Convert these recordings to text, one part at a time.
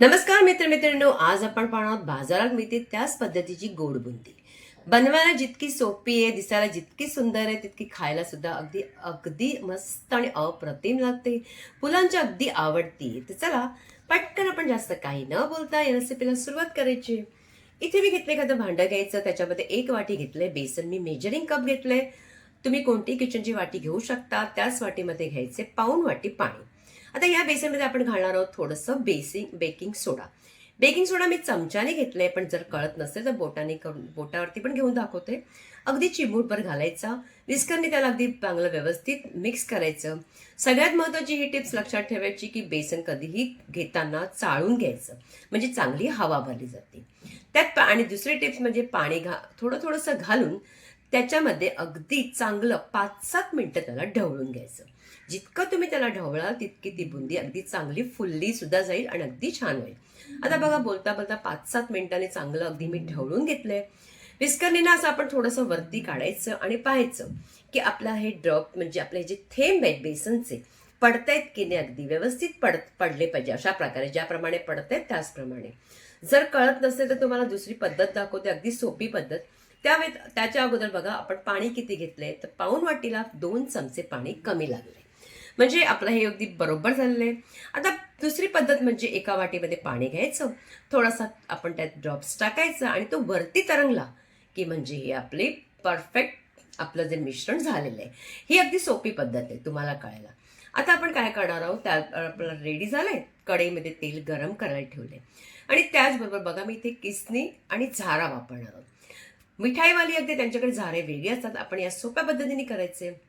नमस्कार मित्र मित्रांनो आज आपण पाहणार बाजारात मिळते त्याच पद्धतीची गोड बुंदी बनवायला जितकी सोपी आहे दिसायला जितकी सुंदर आहे तितकी खायला सुद्धा अगदी अगदी मस्त आणि अप्रतिम लागते. मुलांची अगदी आवडती. तर चला पटकन आपण जास्त काही न बोलता या रेसिपीला सुरुवात करायची. इथे मी घेतलं एखादं भांडं घ्यायचं त्याच्यामध्ये एक वाटी घेतलंय बेसन. मी मेजरिंग कप घेतलंय. तुम्ही कोणती किचनची वाटी घेऊ शकता. त्याच वाटीमध्ये घ्यायचे पाऊन वाटी पाणी. आता या बेसनमध्ये आपण घालणार आहोत थोडंसं बेसिंग बेकिंग सोडा. बेकिंग सोडा मी चमच्याने घेतलंय पण जर कळत नसेल तर बोटाने करून बोटावरती पण घेऊन दाखवते. अगदी चिमूटभर घालायचा. विस्करने त्याला अगदी चांगलं व्यवस्थित मिक्स करायचं. सगळ्यात महत्त्वाची ही टिप्स लक्षात ठेवायची की बेसन कधीही घेताना चाळून घ्यायचं. म्हणजे चांगली हवा भरली जाते. त्यात आणि दुसरी टिप्स म्हणजे पाणी घा थोडं थोडंसं घालून त्याच्यामध्ये अगदी चांगलं पाच सात मिनटं त्याला ढवळून घ्यायचं. जितकं तुम्ही त्याला ढवळाल तितकी ती बुंदी अगदी चांगली फुलली सुद्धा जाईल आणि अगदी छान होईल. आता बघा बोलता बोलता पाच सात मिनिटांनी चांगलं अगदी मी ढवळून घेतलंय. विस्करने ना असं आपण थोडंसं वरती काढायचं आणि पाहायचं की आपला हे ड्रॉप म्हणजे आपले जे थेंब आहेत बेसनचे पडतायत की नाही अगदी? व्यवस्थित पड पडले पाहिजे अशा प्रकारे ज्याप्रमाणे पडतायत त्याचप्रमाणे. जर कळत नसेल तर तुम्हाला दुसरी पद्धत दाखवते अगदी सोपी पद्धत. त्यावे त्याच्या अगोदर बघा आपण पाणी किती घेतलंय तर पाऊन वाटीला दोन चमचे पाणी कमी लागले. म्हणजे आपलं हे अगदी बरोबर झालेलं आहे. आता दुसरी पद्धत म्हणजे एका वाटीमध्ये पाणी घ्यायचं. थोडासा आपण त्यात ड्रॉप्स टाकायचं आणि तो वरती तरंगला की म्हणजे हे आपली परफेक्ट आपलं जे मिश्रण झालेलं आहे. ही अगदी सोपी पद्धत आहे तुम्हाला कळायला. आता आपण काय करणार आहोत? त्या आपलं रेडी झालंय? कढईमध्ये तेल गरम करायला ठेवले आणि त्याचबरोबर बघा मी इथे किसनी आणि झारा वापरणार आहोत. मिठाईवाली अगदी त्यांच्याकडे झारे वेगळे असतात. आपण या सोप्या पद्धतीने करायचे.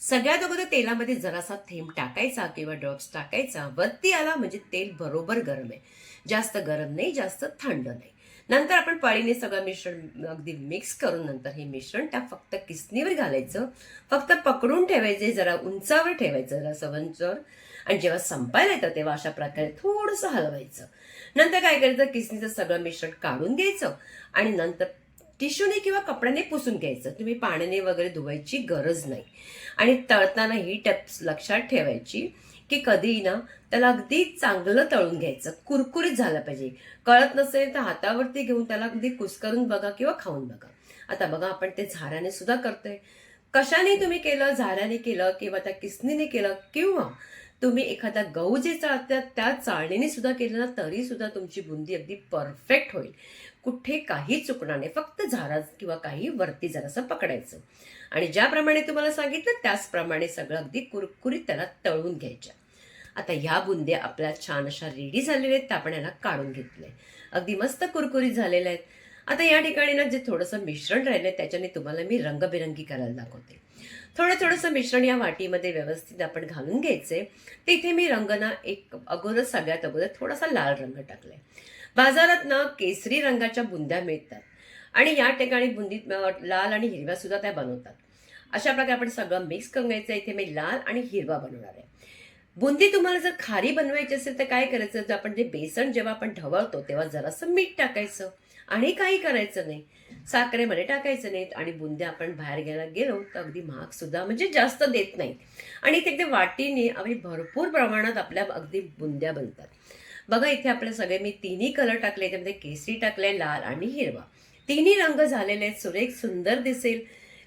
सगळ्यात अगोदर तेलामध्ये जरासा थेंब टाकायचा किंवा ड्रॉप्स टाकायचा. वरती आला म्हणजे तेल बरोबर गरम आहे. जास्त गरम नाही जास्त थंड नाही. नंतर आपण पळीने सगळं मिश्रण अगदी मिक्स करून नंतर हे मिश्रण त्या फक्त किसनीवर घालायचं. फक्त पकडून ठेवायचे जरा उंचावर ठेवायचं जरा सवंचवर आणि जेव्हा संपायला येतं तेव्हा अशा प्रकारे थोडंसं हलवायचं. नंतर काय करायचं? किसनीचं सगळं मिश्रण काढून घ्यायचं आणि नंतर टिश्यूने किंवा कपड्याने पुसून घ्यायचं. तुम्ही पाण्याने वगैरे धुवायची गरज नाही. आणि तळताना ही टिप्स लक्षात ठेवायची. की कधी ना त्याला अगदी चांगलं तळून घ्यायचं. कुरकुरीत झालं पाहिजे. कळत नसेल तर हातावरती घेऊन त्याला अगदी कुस्करून बघा किंवा खाऊन बघा. आता बघा आपण ते झाऱ्याने सुद्धा करतोय. कशाने तुम्ही केलं? झाऱ्याने केलं किंवा त्या किसनीने केलं किंवा तुम्ही एखादा गहू जे चाळतात त्या चाळणीने सुद्धा केलं ना तरी सुद्धा तुमची बुंदी अगदी परफेक्ट होईल. कुठे काही चुकणार नाही. फक्त झारा किंवा काही वरती जरासं पकडायचं. आणि ज्याप्रमाणे तुम्हाला सांगितलं त्याचप्रमाणे सगळं अगदी कुरकुरीत त्याला तळून घ्यायच्या आता ह्या बुंद्या आपल्या छान अशा रेडी झालेल्या आहेत त्या आपण याला काढून घेतल्या. अगदी मस्त कुरकुरीत झालेल्या आहेत. आता या ठिकाणी ना जे थोडंसं मिश्रण राहिलंय त्याच्याने तुम्हाला मी रंगबिरंगी करायला दाखवते. थोडं थोडंसं मिश्रण या वाटीमध्ये व्यवस्थित आपण घालून घ्यायचे. तिथे मी रंगना एक अगोदर सगळ्यात अगोदर थोडासा लाल रंग टाकलाय. बाजारात ना केसरी रंगाच्या बुंद्या मिळतात आणि या ठिकाणी बुंदीत लाल आणि हिरव्या सुद्धा त्या बनवतात. अशा प्रकारे आपण सगळं मिक्स करून घ्यायचं. इथे मी लाल आणि हिरवा बनवणार आहे. बुंदी तुम्हाला जर खारी बनवायची असेल तर काय करायचं? आपण जे बेसन जेव्हा आपण ढवळतो तेव्हा जरासं मीठ टाकायचं आणि काही करायचं नाही. साखरेमध्ये टाकायचं नाहीत आणि बुंद्या आपण बाहेर घ्यायला गेलो तर अगदी महाग सुद्धा म्हणजे जास्त देत नाही आणि ते अगदी वाटीने आम्ही भरपूर प्रमाणात आपल्या अगदी बुंद्या बनतात. बघा इथे आपले सगळे मी तिन्ही कलर टाकले. त्यामध्ये केसरी टाकले लाल आणि हिरवा. तिन्ही रंग झालेले आहेत. सुरेख सुंदर दिसेल.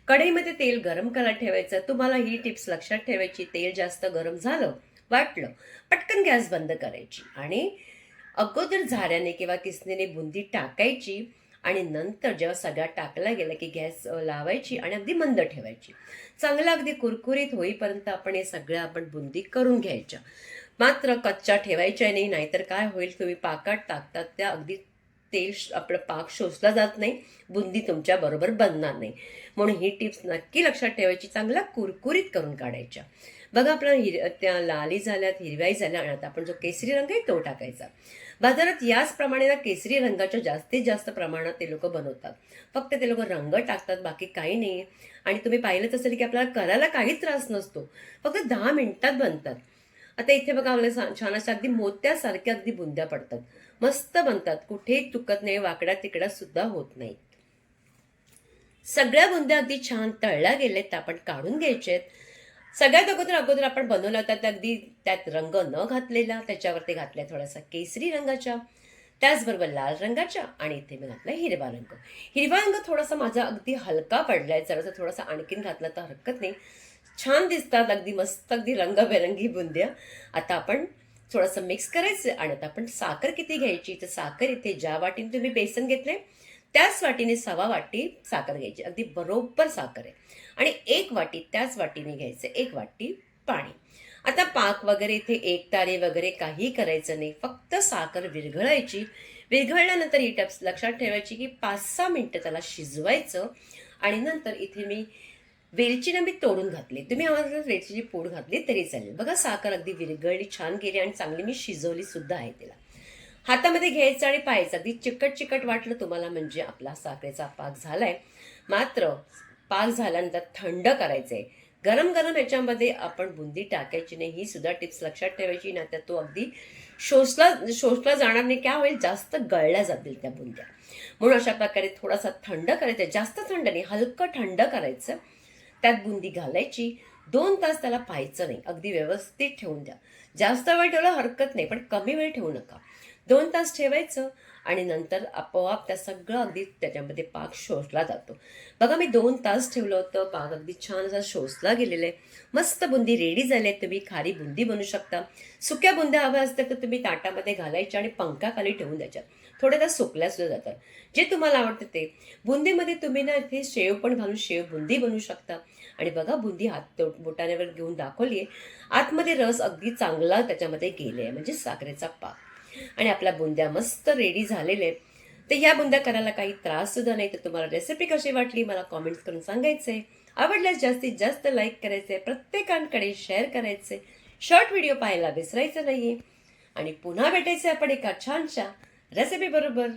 कढईमध्ये तेल गरम करायला ठेवायचं. तुम्हाला ही टिप्स लक्षात ठेवायची. तेल जास्त गरम झालं वाटलं पटकन गॅस बंद करायची. आणि अगोदर झाऱ्याने किंवा किसणीने बुंदी टाकायची. आणि नंतर जेव्हा सगळा टाकला गेला की गॅस लावायची आणि अगदी मंद ठेवायची. चांगला अगदी कुरकुरीत होईपर्यंत आपण हे सगळं आपण बुंदी करून घ्यायच्या. मात्र कच्च्या ठेवायच्या नाही नाहीतर काय होईल? तुम्ही पाकात टाकतात त्या अगदी तेल आपलं पाक शोषला जात नाही बुंदी तुमच्या बरोबर बनणार नाही. म्हणून ही टिप्स नक्की लक्षात ठेवायची चांगला कुरकुरीत करून काढायच्या. बघा आपल्या हिर त्या लाली झाल्यात हिरव्याही झाल्या आणि आता आपण जो केसरी रंग आहे तो टाकायचा. बाजारात याचप्रमाणे ना केसरी रंगाच्या जास्तीत जास्त प्रमाणात ते लोक बनवतात. फक्त ते लोक रंग टाकतात बाकी काही नाही. आणि तुम्ही पाहिलंच असेल की आपल्याला करायला काहीच त्रास नसतो. फक्त दहा मिनिटात बनतात. आता इथे बघा आपल्या छान अशा अगदी मोत्यासारख्या अगदी बुंद्या पडतात. मस्त बनतात. कुठेही चुकत नाही वाकड्या तिकडा सुद्धा होत नाहीत. सगळ्या बुंद्या अगदी छान तळल्या गेलेत आपण काढून घ्यायचे सगळ्यात अगोदर अगोदर आपण बनवला होता तर अगदी त्यात रंग न घातलेला त्याच्यावरती घातल्या थोडासा केसरी रंगाच्या त्याचबरोबर लाल रंगाच्या आणि इथे मी घातला हिरवा रंग. हिरवा रंग थोडासा माझा अगदी हलका पडलाय जरासा थोडासा आणखीन घातला तर हरकत नाही. छान दिसतात अगदी मस्त अगदी रंगबेरंगी बुंद्या. आता आपण थोडंसं मिक्स करायचं आणि आता आपण साखर किती घ्यायची? तर साखर इथे ज्या वाटीने तुम्ही बेसन घेतले त्याच वाटीने सवा वाटी साखर घ्यायची. अगदी बरोबर साखर आहे. आणि एक वाटी त्याच वाटीने घ्यायचं. एक वाटी पाणी. आता पाक वगैरे इथे एक तारे वगैरे काही करायचं नाही. फक्त साखर विरघळायची. विरघळल्यानंतर ही टप्स लक्षात ठेवायची की पाच सहा मिनटं त्याला शिजवायचं. आणि नंतर इथे मी वेलची ना मी तोडून घातली. तुम्ही आम्हाला वेलचीची पूड घातली तरी चालेल. बघा साखर अगदी विरघळली छान गेली आणि चांगली मी शिजवली सुद्धा आहे तिला. हातामध्ये घ्यायचं आणि पाहायचं. अगदी चिकट चिकट वाटलं तुम्हाला म्हणजे आपला साखरेचा पाक झालाय. मात्र पाक झाल्यानंतर थंड करायचंय. गरम गरम याच्यामध्ये आपण बुंदी टाकायची नाही ही सुद्धा टिप्स लक्षात ठेवायची ना तर तो अगदी शोषला शोषला जाणार नाही. काय होईल? जास्त गळल्या जातील त्या बुंद्या. म्हणून अशा प्रकारे थोडासा थंड करायचं. जास्त थंड नाही हलकं थंड करायचं. त्यात बुंदी घालायची. दोन तास त्याला पाहायचं नाही. अगदी व्यवस्थित ठेवून द्या. जास्त वेळ ठेवला हरकत नाही पण कमी वेळ ठेवू नका. दोन तास ठेवायचं आणि नंतर आपोआप त्या सगळं अगदी त्याच्यामध्ये पाक शोषला जातो. बघा मी दोन तास ठेवलं होतं. पाक अगदी छान असा शोषला गेलेला आहे. मस्त बुंदी रेडी झाली आहे तुम्ही. खारी बुंदी बनवू शकता. सुक्या बुंद्या हव्या असतात तर तुम्ही ताटामध्ये घालायच्या आणि पंखाखाली ठेवून द्यायच्या. थोड्या त्या सुकल्या सुद्धा जातात. जे तुम्हाला आवडतं ते. बुंदीमध्ये तुम्ही ना इथे शेव पण घालून शेव बुंदी बनवू शकता. आणि बघा बुंदी हात बोटाण्यावर घेऊन दाखवली आहे आतमध्ये रस अगदी चांगला त्याच्यामध्ये गेले आहे म्हणजे साखरेचा पाक. आणि आपल्या बुंद्या मस्त रेडी झालेल्या आहेत. तर ह्या बुंद्या करायला काही त्रास सुद्धा नाही तर तुम्हाला रेसिपी कशी वाटली मला कॉमेंट करून सांगायचंय. आवडल्यास जास्तीत जास्त लाईक करायचंय प्रत्येकांकडे शेअर करायचे शॉर्ट व्हिडिओ पाहायला विसरायचं नाहीये. आणि पुन्हा भेटायचे आपण एका छानशा रेसिपी बरोबर